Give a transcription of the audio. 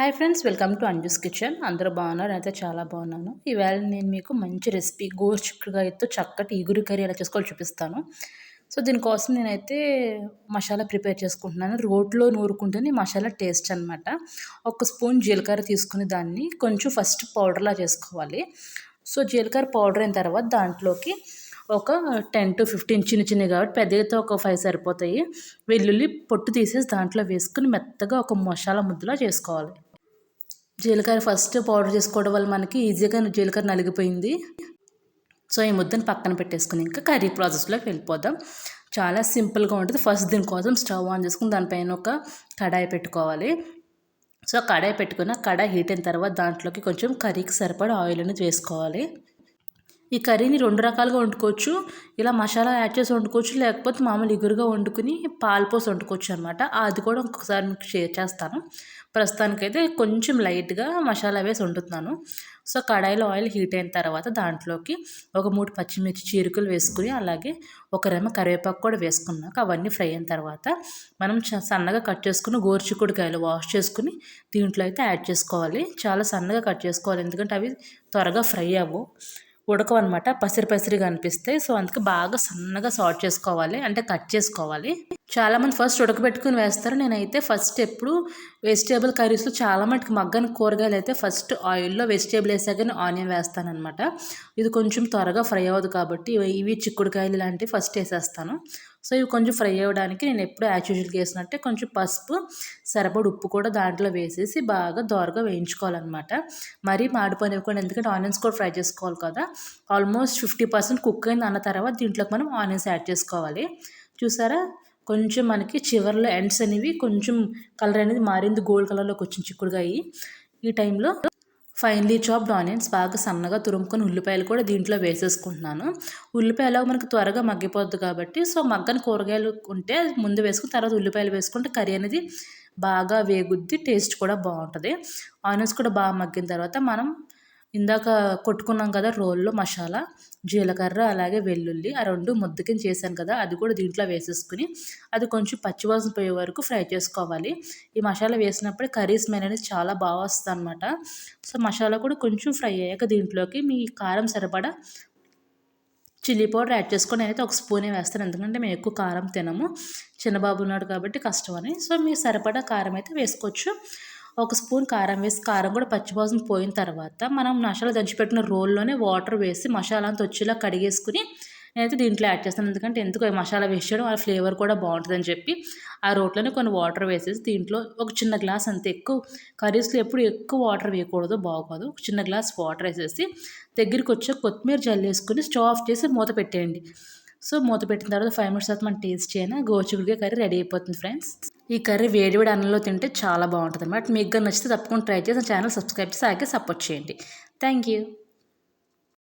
Hi friends welcome to Anju's kitchen. అందరూ బాగున్నారు? అయితే చాలా బాగున్నాను. ఈవేళ నేను మీకు మంచి రెసిపీ గోరు చిక్కుడుగాయతో చక్కటి ఇగురు కర్రీ ఎలా చేసుకోవాలి చూపిస్తాను. సో దీనికోసం నేనైతే మసాలా ప్రిపేర్ చేసుకుంటున్నాను. రోట్లో నూరుకుంటేనే మసాలా టేస్ట్ అనమాట ఒక స్పూన్ జీలకర్ర తీసుకుని దాన్ని కొంచెం ఫస్ట్ పౌడర్లా చేసుకోవాలి. సో జీలకర్ర పౌడర్ అయిన తర్వాత దాంట్లోకి ఒక టెన్ టు ఫిఫ్టీన్ చిన్న చిన్నవి కాబట్టి పెద్దగా ఒక ఫైవ్ సరిపోతాయి. వెల్లుల్లి పొట్టు తీసేసి దాంట్లో వేసుకుని మెత్తగా ఒక మసాలా ముద్దలా చేసుకోవాలి. జీలకర్ర ఫస్ట్ పౌడర్ చేసుకోవడం వల్ల మనకి ఈజీగా జీలకర్ర నలిగిపోయింది. సో ఈ ముద్దను పక్కన పెట్టేసుకుని ఇంకా కర్రీ ప్రాసెస్లోకి వెళ్ళిపోదాం. చాలా సింపుల్గా ఉంటుంది. ఫస్ట్ దీనికోసం స్టవ్ ఆన్ చేసుకుని దానిపైన ఒక కడాయి పెట్టుకోవాలి. సో కడాయి పెట్టుకున్న కడాయి హీట్ అయిన తర్వాత దాంట్లోకి కొంచెం కర్రీకి సరిపడా ఆయిల్ అనేది వేసుకోవాలి. ఈ కర్రీని రెండు రకాలుగా వండుకోవచ్చు. ఇలా మసాలా యాడ్ చేసి వండుకోవచ్చు. లేకపోతే మామూలు ఇగురుగా వండుకుని పాలు పోసి వండుకోవచ్చు అనమాట అది కూడా ఇంకొకసారి మీకు షేర్ చేస్తాను. ప్రస్తుతానికైతే కొంచెం లైట్గా మసాలా వేసి వండుతున్నాను. సో కడాయిలో ఆయిల్ హీట్ అయిన తర్వాత దాంట్లోకి ఒక మూడు పచ్చిమిర్చి చీరుకులు వేసుకుని అలాగే ఒక రెమ్మ కరివేపాకు కూడా వేసుకున్నాక అవన్నీ ఫ్రై అయిన తర్వాత మనం సన్నగా కట్ చేసుకుని గోరుచిక్కుడుకాయలు వాష్ చేసుకుని దీంట్లో అయితే యాడ్ చేసుకోవాలి. చాలా సన్నగా కట్ చేసుకోవాలి. ఎందుకంటే అవి త్వరగా ఫ్రై అవ్వవు. ఉడకవన్నమాట. పసిరి పసిరిగా అనిపిస్తాయి సో అందుకే బాగా సన్నగా సార్ట్ చేసుకోవాలి. అంటే కట్ చేసుకోవాలి. చాలామంది ఫస్ట్ ఉడకబెట్టుకుని వేస్తారు. నేనైతే ఫస్ట్ ఎప్పుడు వెజిటేబుల్ కర్రీస్లో చాలా మటుకు మగ్గని కూరగాయలు అయితే ఫస్ట్ ఆయిల్లో వెజిటేబుల్ వేసాకనే ఆనియన్ వేస్తానమాట ఇది కొంచెం త్వరగా ఫ్రై అవ్వదు కాబట్టి ఇవి చిక్కుడుకాయలు లాంటివి ఫస్ట్ వేసేస్తాను. సో ఇవి కొంచెం ఫ్రై అవ్వడానికి నేను ఎప్పుడు యాక్చువల్గా వేసినట్టే కొంచెం పసుపు సరిపడి ఉప్పు కూడా దాంట్లో వేసేసి బాగా దోరగా వేయించుకోవాలన్నమాట. మరీ మాడిపోనివ్వకుండా ఎందుకంటే ఆనియన్స్ కూడా ఫ్రై చేసుకోవాలి కదా. ఆల్మోస్ట్ ఫిఫ్టీ పర్సెంట్ కుక్ అయింది అన్న తర్వాత దీంట్లోకి మనం ఆనియన్స్ యాడ్ చేసుకోవాలి. చూసారా? కొంచెం మనకి చివరిలో ఎండ్స్ అనేవి కొంచెం కలర్ అనేది మారింది గోల్డ్ కలర్లోకి వచ్చింది చిక్కుడుగా ఈ టైంలో ఫైన్లీ చాప్డ్ ఆనియన్స్ బాగా సన్నగా తురుముకొని ఉల్లిపాయలు కూడా దీంట్లో వేసేసుకుంటున్నాను. ఉల్లిపాయలు మనకు త్వరగా మగ్గిపోద్ది కాబట్టి సో మగ్గని కూరగాయలు ఉంటే ముందు వేసుకుని తర్వాత ఉల్లిపాయలు వేసుకుంటే కర్రీ అనేది బాగా వేగుద్ది టేస్ట్ కూడా బాగుంటుంది. ఆనియన్స్ కూడా బాగా మగ్గిన తర్వాత మనం ఇందాక కొట్టుకున్నాం కదా రోల్లో మసాలా జీలకర్ర అలాగే వెల్లుల్లి ఆ రెండు ముద్దకిని చేశాను కదా అది కూడా దీంట్లో వేసేసుకుని అది కొంచెం పచ్చివాసన పోయే వరకు ఫ్రై చేసుకోవాలి. ఈ మసాలా వేసినప్పుడు కర్రీ స్మెల్ అనేది చాలా బాగా వస్తుంది అనమాట సో మసాలా కూడా కొంచెం ఫ్రై అయ్యాక దీంట్లోకి మీ కారం సరిపడా చిల్లీ పౌడర్ యాడ్ చేసుకొని నేనైతే ఒక స్పూనే వేస్తాను. ఎందుకంటే మేము ఎక్కువ కారం తినము. చిన్నబాబు ఉన్నాడు కాబట్టి కష్టమని సో మీరు సరిపడా కారం అయితే వేసుకోవచ్చు. ఒక స్పూన్ కారం వేసి కారం కూడా పచ్చివాసన పోయిన తర్వాత మనం మసాలా దంచిపెట్టిన రోల్లోనే వాటర్ వేసి మసాలా అంతా వచ్చేలా కడిగేసుకుని నేనైతే దీంట్లో యాడ్ చేస్తాను. ఎందుకంటే ఎందుకు మసాలా వేసి చేయడం ఆ ఫ్లేవర్ కూడా బాగుంటుందని చెప్పి ఆ రోట్లోనే కొన్ని వాటర్ వేసేసి దీంట్లో ఒక చిన్న గ్లాస్ అంత ఎక్కువ కర్రీస్లో ఎప్పుడు ఎక్కువ వాటర్ వేయకూడదు బాగోదు. ఒక చిన్న గ్లాస్ వాటర్ వేసేసి దగ్గరికి వచ్చి కొత్తిమీర జల్లేసుకుని స్టవ్ ఆఫ్ చేసి మూత పెట్టేయండి. సో మూత పెట్టిన తర్వాత ఫైవ్ మినిట్స్ తర్వాత మనం టేస్ట్ చేయనా గోచుకుడిగా కర్రీ రెడీ అయిపోతుంది ఫ్రెండ్స్. ఈ కర్రీ వేడివేడి అన్నంలో తింటే చాలా బాగుంటుంది అనమాట మీకు నచ్చితే తప్పకుండా ట్రై చేసి ఛానల్ సబ్స్క్రైబ్ చేసి ఆగే సపోర్ట్ చేయండి. Thank you